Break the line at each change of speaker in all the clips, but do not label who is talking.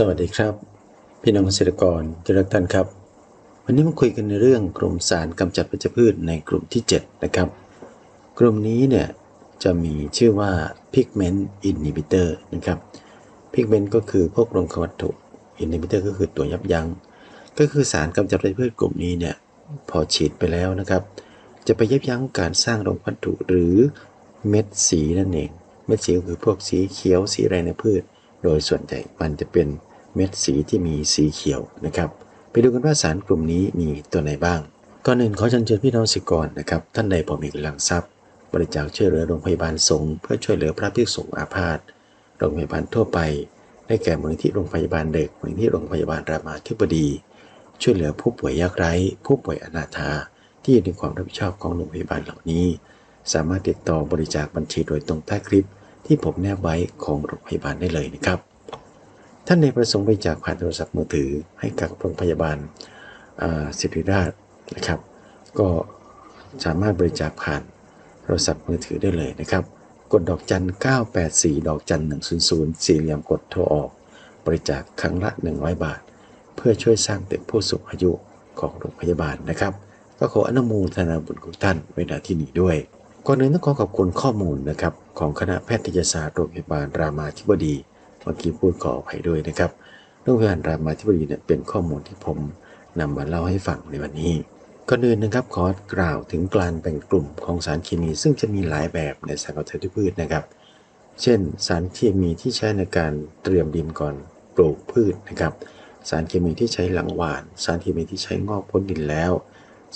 สวัสดีครับ พี่น้องเกษตรกรที่รักท่านครับ วันนี้มาคุยกันในเรื่องกลุ่มสารกำจัดวัชพืชในกลุ่มที่ 7 นะครับ กลุ่มนี้เนี่ยจะมีชื่อว่า pigment inhibitor นะครับ pigment ก็คือพวกรงควัตถุ inhibitor ก็คือตัวยับยัง้งก็คือสารกำจัดวัชพืชกลุ่มนี้เนี่ยพอฉีดไปแล้วนะครับ จะไปยับยั้งการสร้างโรงวัตถุหรือเม็ดสีนั่นเอง เม็ดสีก็คือพวกสีเขียวสีอะไรในพืช โดยส่วนใหญ่มันจะเป็น เม็ดสีที่มีสีเขียวนะครับ ไปดูกันว่าสารกลุ่มนี้มีตัวไหนบ้าง ก่อนอื่นขอเชิญชวนพี่น้องสิกรนะครับ ท่านใดพอมีกำลังทรัพย์ บริจาคช่วยเหลือโรงพยาบาลสงฆ์เพื่อช่วยเหลือพระภิกษุอาพาธ โรงพยาบาลทั่วไป ได้แก่มูลที่โรงพยาบาลเด็กมูลที่โรงพยาบาลรามาธิบดี ช่วยเหลือผู้ป่วยยากไร้ ผู้ป่วยอนาถาที่อยู่ในความรับผิดชอบของโรงพยาบาลเหล่านี้ สามารถติดต่อบริจาคบัญชีโดยตรงใต้คลิปที่ผมแนบไว้ของโรงพยาบาลได้เลยนะครับ ท่านในประสงค์บริจาคผ่านโทรศัพท์มือถือให้กับโรงพยาบาลอ่าศิริราชนะครับ ก็สามารถบริจาคผ่านโทรศัพท์มือถือได้เลยนะครับ กดดอกจัน 984 ดอกจัน 100 สี่เหลี่ยมกดโทรออก บริจาคครั้งละ 100 บาท เพื่อช่วยสร้างตึกผู้สูงอายุของโรงพยาบาลนะครับ ก็ขออนุโมทนาบุญของท่านไว้ณที่นี้ด้วยก่อนอื่นต้องขอขอบคุณข้อมูลนะครับของคณะแพทยศาสตร์โรงพยาบาลรามาธิบดี เมื่อกี้พูดขออภัยด้วยนะครับโรงพยาบาลรามาธิบดีเนี่ยเป็นข้อมูลที่ผมนำมาเล่าให้ฟังในวันนี้ก่อนอื่นนะครับขอกล่าวถึงการแบ่งกลุ่มของสารเคมี ซึ่งจะมีหลายแบบในสารกำจัดพืชนะครับ เช่น สารเคมีที่ใช้ในการเตรียมดินก่อนปลูกพืชนะครับ สารเคมีที่ใช้หลังหวาน สารเคมีที่ใช้งอกพ้นดินแล้ว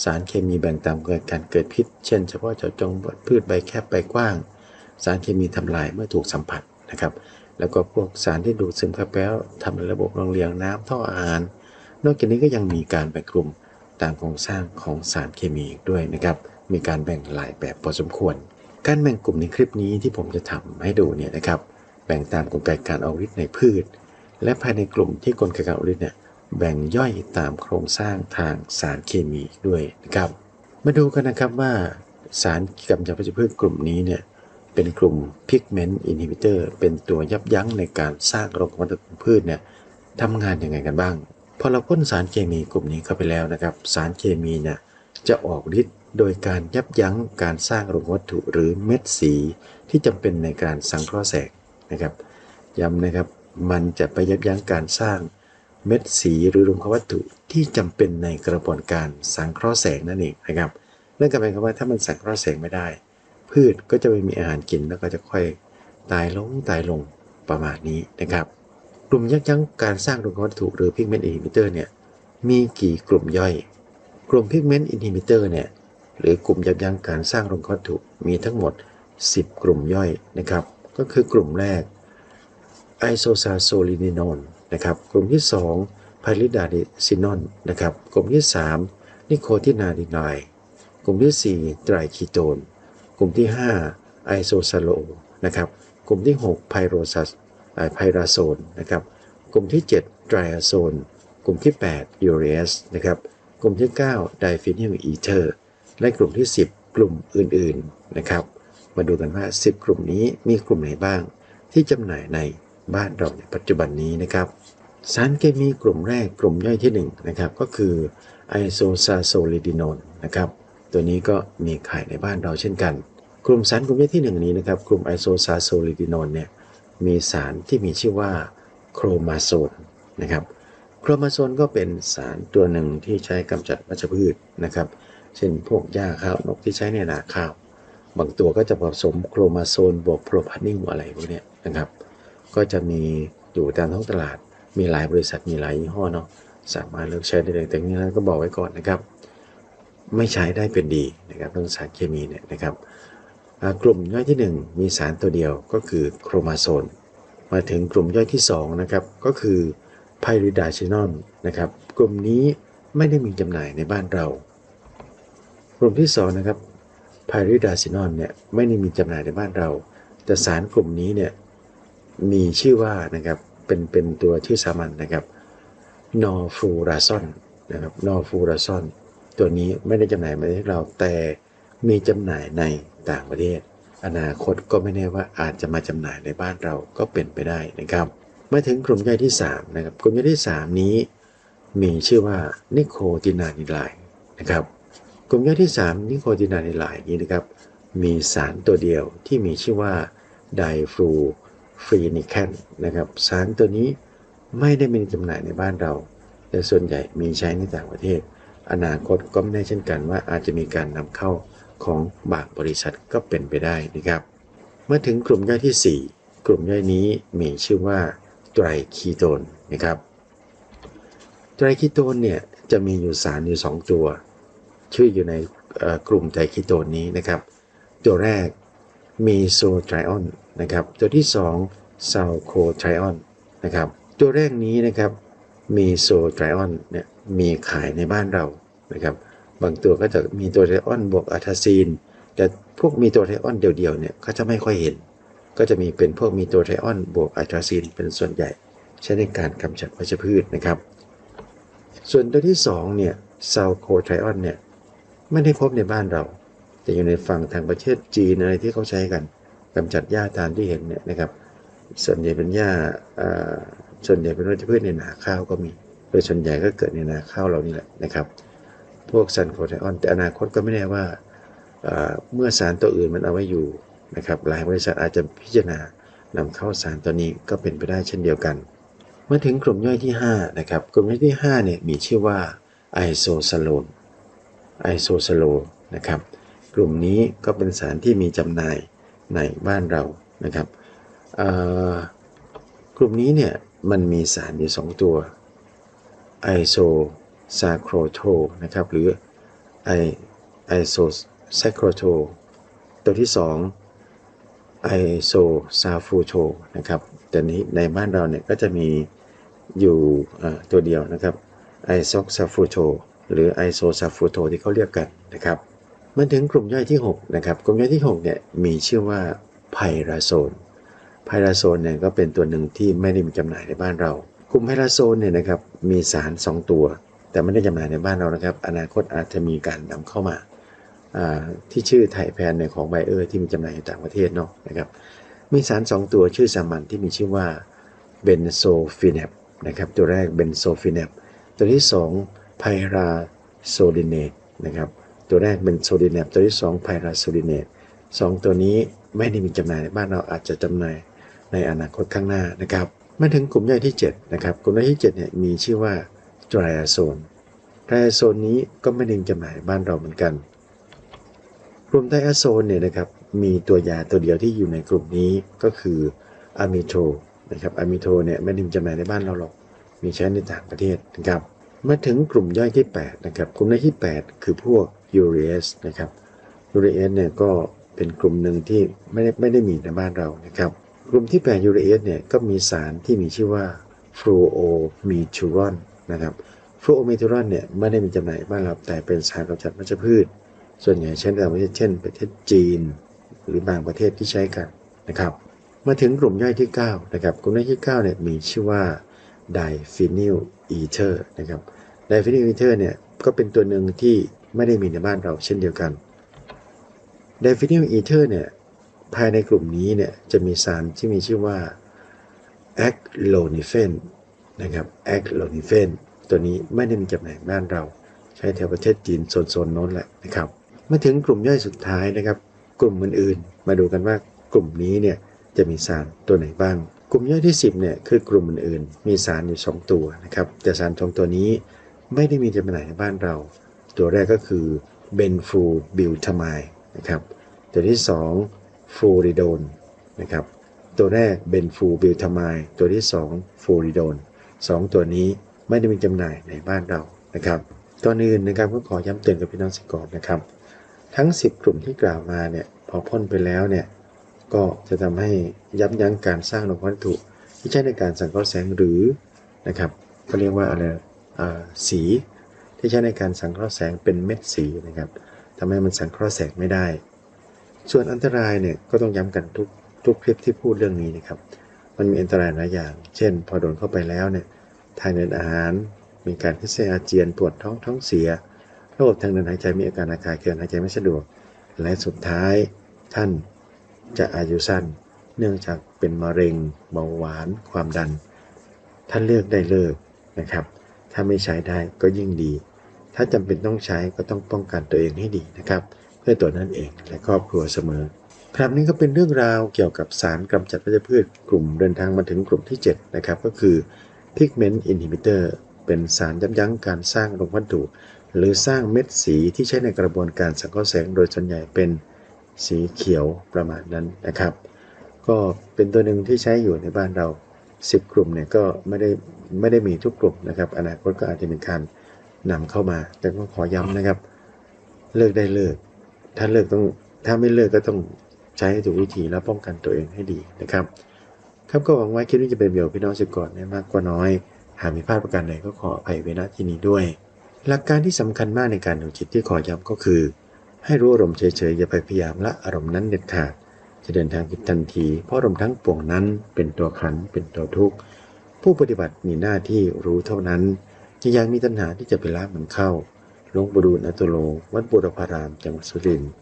สารเคมีแบ่งตามการเกิดพิษ เช่น เฉพาะเจาะจงพืชใบแคบใบกว้าง สารเคมีทำลายเมื่อถูกสัมผัสนะครับ แล้วก็พวกสารที่ดูดซึมเข้าไปแล้วทำให้ระบบรองเลี้ยงน้ำท่ออาหาร นอกจากนี้ก็ยังมีการแบ่งกลุ่มตามโครงสร้างของสารเคมีด้วยนะครับ มีการแบ่งหลายแบบพอสมควร การแบ่งกลุ่มในคลิปนี้ที่ผมจะทำให้ดูเนี่ยนะครับ แบ่งตามกลไกการเอาฤทธิ์ในพืช และภายในกลุ่มที่กลไกการเอาฤทธิ์เนี่ยแบ่งย่อยตามโครงสร้างทางสารเคมีด้วยนะครับ มาดูกันนะครับว่าสารกำจัดวัชพืชกลุ่มนี้เนี่ย เป็นกลุ่ม pigment inhibitor เป็นตัวยับยั้งในการสร้างโรงวัชพืชเนี่ยทำงานยังไงกันบ้าง พอเราพ่นสารเคมีกลุ่มนี้เข้าไปแล้วนะครับ สารเคมีเนี่ยจะออกฤทธิ์โดยการยับยั้งการสร้างโรงวัตถุหรือเม็ดสีที่จำเป็นในการสังเคราะห์แสงนะครับย้ำนะครับมันจะไปยับยั้งการสร้างเม็ดสีหรือโรงวัตถุที่จำเป็นในกระบวนการสังเคราะห์แสงนั่นเองนะครับนั่นก็หมายความว่าถ้ามันสังเคราะห์แสงไม่ได้ พืชก็จะไม่มีอาหารกินแล้วก็จะค่อยตายลงตายลงประมาณนี้นะครับ กลุ่มยับยั้งการสร้างโรงวัตถุหรือ pigment inhibitor เนี่ยมีกี่กลุ่มย่อย กลุ่ม pigment inhibitor เนี่ยหรือกลุ่มยับยั้งการสร้างโรงวัตถุมีทั้งหมด 10 กลุ่มย่อยนะครับ ก็คือกลุ่มแรก isosazolinol นะครับ กลุ่มที่2 p y r i d a d i c i n o n นะครับ กลุ่มที่ 3 นิโคตินาดินาย กลุ่มที่ 4 ไตรคีโตน ลุ่มที่ 5 ไอโซซาโลนะครับ กลุ่มที่ 6 ไพโรซัสไพราโซนนะครับ กลุ่มที่ 7 ไตรอาโซน กลุ่มที่ 8 ยูเรียสนะครับ กลุ่มที่ 9 ไดฟินิลอีเทอร์ และกลุ่มที่ 10 กลุ่มอื่นๆนะครับ มาดูกันว่า 10 กลุ่มนี้มีกลุ่มไหนบ้าง ที่จำหน่ายในบ้านเราในปัจจุบันนี้นะครับ สารเคมีกลุ่มแรกกลุ่มย่อยที่1นะครับก็คือไอโซซาโซลิดินอลนะครับ ตัวนี้ก็มีขายในบ้านเราเช่นกัน กลุ่มสารกลุ่มย่อยที่ 1 นี้นะครับ กลุ่มไอโซซาโซลิดินอลเนี่ยมีสารที่มีชื่อว่าโครมาโซนนะครับโครมาโซนก็เป็นสารตัวหนึ่งที่ใช้กำจัดวัชพืชนะครับ เช่นพวกหญ้าข้าวนกที่ใช้ในนาข้าว บางตัวก็จะผสมโครมาโซนบวกโพรพานิลอะไรพวกนี้นะครับ ก็จะมีอยู่ตามท้องตลาด มีหลายบริษัทมีหลายยี่ห้อเนาะสามารถเลือกใช้ได้เลยแต่นี้นะก็บอกไว้ก่อนนะครับ ไม่ใช้ได้เป็นดีนะครับเรื่องสารเคมีเนี่ยนะครับ กลุ่มย่อยที่ 1 มีสารตัวเดียวก็คือโครมาโซนมาถึงกลุ่มย่อยที่2นะครับก็คือไพริดาชินอนนะครับกลุ่มนี้ไม่ได้มีจำหน่ายในบ้านเรา กลุ่มที่2นะครับไพริดาชินอนเนี่ยไม่ได้มีจำหน่ายในบ้านเรา แต่สารกลุ่มนี้เนี่ยมีชื่อว่านะครับเป็นเป็นตัวชื่อสามัญนะครับนอฟูราซอนนะครับนอฟูราซอนตัวนี้ไม่ได้จำหน่ายในประเทศเราแต่ มีจำหน่ายในต่างประเทศ อนาคตก็ไม่แน่ว่าอาจจะมาจำหน่ายในบ้านเราก็เป็นไปได้นะครับ มาถึงกลุ่มย่อยที่3นะครับกลุ่มย่อยที่ 3 นี้ มีชื่อว่านิโคตินานิไลน์นะครับกลุ่มย่อยที่ 3 นิโคตินานิไลน์นี้นะครับ มีสารตัวเดียวที่มีชื่อว่าไดฟลูฟรีนิแคนนะครับ สารตัวนี้ไม่ได้มีจำหน่ายในบ้านเรา แต่ส่วนใหญ่มีใช้ในต่างประเทศ อนาคตก็ไม่แน่เช่นกันว่าอาจจะมีการนำเข้า ของบางบริษัทก็เป็นไปได้นะครับ เมื่อถึงกลุ่มย่อยที่ 4 กลุ่มย่อยนี้มีชื่อว่าไตรคีโตนนะครับ ไตรคีโตนเนี่ยจะมีอยู่สารอยู่ 2 ตัว ชื่ออยู่ในกลุ่มไตรคีโตนนี้นะครับ ตัวแรกมีโซไทรออนนะครับตัวที่2ซาโคไทรออนนะครับตัวแรกนี้นะครับมีโซไทรออนเนี่ยมีขายในบ้านเรานะครับ บางตัวก็จะมีตัวไทออนบวกอะทาซีน แต่พวกมีตัวไทออนเดียวๆเนี่ยก็จะไม่ค่อยเห็น ก็จะมีเป็นพวกมีตัวไทออนบวกอะทาซีนเป็นส่วนใหญ่ ใช้ในการกำจัดวัชพืชนะครับ ส่วนตัวที่2เนี่ยซาโคไทออนเนี่ยไม่ได้พบในบ้านเรา แต่อยู่ในฝั่งทางประเทศจีนอะไรที่เขาใช้กันกำจัดหญ้าตามที่เห็นเนี่ยนะครับ ส่วนใหญ่เป็นหญ้าอ่าส่วนใหญ่เป็นวัชพืชในนาข้าวก็มี โดยส่วนใหญ่ก็เกิดในนาข้าวเรานี่แหละนะครับ พวกซันโคไทออน แต่อนาคตก็ไม่แน่ว่าเมื่อสารตัวอื่นมันเอาไว้อยู่นะครับหลายบริษัทอาจจะพิจารณานำเข้าสารตัวนี้ก็เป็นไปได้เช่นเดียวกัน มาถึงกลุ่มย่อยที่5นะครับกลุ่มย่อยที่5เนี่ยมีชื่อว่าไอโซซาโลนไอโซซาโลนะครับกลุ่มนี้ก็เป็นสารที่มีจำหน่ายในบ้านเรานะครับกลุ่มนี้เนี่ยมันมีสารอยู่ 2 ตัวไอโซ ซาโครโทนะครับหรือไอไอโซไซโครโทตัวที่2ไอโซซาฟูโทนะครับแต่นี้ในบ้านเราเนี่ยก็จะมีอยู่ตัวเดียวนะครับไอโซซาฟูโทหรือไอโซซาฟูโทที่เขาเรียกกันนะครับมาถึงกลุ่มย่อยที่ 6 นะครับ กลุ่มย่อยที่ 6 เนี่ยมีชื่อว่าไพราโซนไพราโซนเนี่ยก็เป็นตัวหนึ่งที่ไม่ได้มีจำหน่ายในบ้านเรา กลุ่มไพราโซนเนี่ยนะครับมีสาร 2 ตัว แต่ไม่ได้จำหน่ายในบ้านเรานะครับ อนาคตอาจจะมีการนำเข้ามาที่ชื่อไทยแพนเนี่ยของไบเออร์ที่มีจำหน่ายอยู่ต่างประเทศเนาะนะครับ มีสาร 2 ตัวชื่อสามัญที่มีชื่อว่าเบนโซฟิน a บนะครับ ตัวแรกเบนโซฟิน a บตัวที่2ไพราโซดินเนตนะครับ ตัวแรกเป็นโซดินเนตตัวที่2ไพราโซดินเนตสองตัวนี้ไม่ได้มีจำหน่ายในบ้านเราอาจจะจำหน่ายในอนาคตข้างหน้านะครับมาถึงกลุ่มย่อยที่7นะครับกลุ่มย่อยที่7เนี่ยมีชื่อว่า ไตรอาโซนไตรอาโซนนี้ก็ไม่ด้มีจำหน่ายบ้านเราเหมือนกันกลุ่มไตรอาโซนเนี่ยนะครับมีตัวยาตัวเดียวที่อยู่ในกลุ่มนี้ก็คืออะมิโทนะครับอะมิโทเนี่ยไม่ด้มีจำหน่ายในบ้านเราหรอกมีใช้ในต่างประเทศนะครับมาถึงกลุ่มย่อยที่ 8 นะครับ กลุ่มย่อยที่ 8 คือพวกยูเรสนะครับยูเรสเนี่ยก็เป็นกลุ่มหนึ่งที่ไม่ได้ไม่ได้มีในบ้านเรานะครับ กลุ่มที่8ยูเรสเนี่ยก็มีสารที่มีชื่อว่าฟลูโอมีทูรอน นะครับฟลูโอเมทูรอนเนี่ยไม่ได้มีจำหน่ายบ้านเราแต่เป็นสารกำจัดวัชพืช ส่วนใหญ่ใช้ในต่างประเทศเช่น ประเทศจีน หรือบางประเทศที่ใช้กันนะครับมาถึงกลุ่มย่อยที่ 9 นะครับ กลุ่มย่อยที่9เนี่ยมีชื่อว่าไดฟินิลอีเทอร์นะครับไดฟินิลอีเทอร์เนี่ยก็เป็นตัวหนึ่งที่ไม่ได้มีในบ้านเราเช่นเดียวกันไดฟินิลอีเทอร์เนี่ยภายในกลุ่มนี้เนี่ยจะมีสารที่มีชื่อว่าแอคโลนิเฟน นะครับแอคโลนิเฟนตัวนี้ไม่ได้มีจำหน่ายในบ้านเรา ใช้แถวประเทศจีนโซนๆน้นแหละนะครับมาถึงกลุ่มย่อยสุดท้ายนะครับ กลุ่มอื่นๆ มาดูกันว่ากลุ่มนี้เนี่ยจะมีสารตัวไหนบ้าง กลุ่มย่อยที่ 10เนี่ยคือกลุ่มอื่นๆ มีสารอยู่ 2 ตัวนะครับแต่สารสองตัวนี้ไม่ได้มีจำหน่ายในบ้านเรา ตัวแรกก็คือเบนฟูบิลทามายนะครับตัวที่2ฟูริโดนนะครับตัวแรกเบนฟูบิลทามายตัวที่2ฟูริโดน สองตัวนี้ไม่ได้มีจำหน่ายในบ้านเรานะครับก่อนอื่นนะครับก็ขอย้ำเตือนกับพี่น้องสิกรนะครับ ทั้ง 10 กลุ่มที่กล่าวมาเนี่ยพอพ่นไปแล้วเนี่ยก็จะทำให้ยับยั้งการสร้างดอกวัตถุที่ใช้ในการสังเคราะห์แสงหรือนะครับเขาเรียกว่าอะไรสีที่ใช้ในการสังเคราะห์แสงเป็นเม็ดสีนะครับทำให้มันสังเคราะห์แสงไม่ได้ ส่วนอันตรายเนี่ยก็ต้องย้ำกันทุกทุกคลิปที่พูดเรื่องนี้นะครับ มันมีอันตรายหลายอย่าง เช่น พอโดนเข้าไปแล้วเนี่ยทางเดินอาหาร มีการพิเศษอาเจียนปวดท้องท้องเสียระบบทางเดินหายใจมีอาการอาการเกินหายใจไม่สะดวก และสุดท้ายท่านจะอายุสั้น เนื่องจากเป็นมะเร็งเบาหวานความดัน
ถ้านเลือกได้เลิกนะครับ ถ้าไม่ใช้ได้ก็ยิ่งดี ถ้าจำเป็นต้องใช้ก็ต้องป้องกันตัวเองให้ดีนะครับ เพื่อตัวนั่นเองและครอบครัวเสมอ ครับนี้ก็เป็นเรื่องราวเกี่ยวกับสารกำจัดวัชพืชกลุ่มเดินทางมาถึงกลุ่มที่ 7 นะครับ ก็คือ pigment inhibitor เป็นสารยับยั้งการสร้างโรงวัตถุ หรือสร้างเม็ดสีที่ใช้ในกระบวนการสังเคราะห์แสง โดยส่วนใหญ่เป็นสีเขียวประมาณนั้นนะครับ ก็เป็นตัวหนึ่งที่ใช้อยู่ในบ้านเรา 10 กลุ่มเนี่ยก็ไม่ได้ไม่ได้มีทุกกลุ่มนะครับ อนาคตก็อาจจะเป็นการนำเข้ามา แต่ก็ขอย้ำนะครับ เลิกได้เลิก ถ้าเลิกต้องถ้าไม่เลิกก็ต้อง ใช้ให้ถูกวิธีแล้วป้องกันตัวเองให้ดีนะครับครับก็หวังว่าคลิปนี้จะเป็นประโยชน์พี่น้องสิก่อนไม่มากกว่าน้อย หากมีพลาดประการใดก็ขออภัยไว้ณที่นี้ด้วย หลักการที่สำคัญมากในการดูจิตที่ขอย้ำก็คือ ให้รู้อารมณ์เฉยๆอย่าไปพยายามละอารมณ์นั้นเด็ดขาดจะเดินทางผิดทันที เพราะอารมณ์ทั้งปวงนั้นเป็นตัวขันเป็นตัวทุกข์ผู้ปฏิบัติมีหน้าที่รู้เท่านั้น จะยังมีตัณหาที่จะไปละมันเข้าหลวงปู่ดูลอัตโล วัดบุรพารามจังหวัดสุรินทร์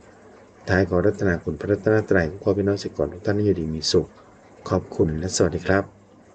ท้ายขอรัตนาคุณพระรัตนตรัยขอพี่น้องสิกรทุกท่านให้อยู่ดีมีสุข ขอบคุณและสวัสดีครับ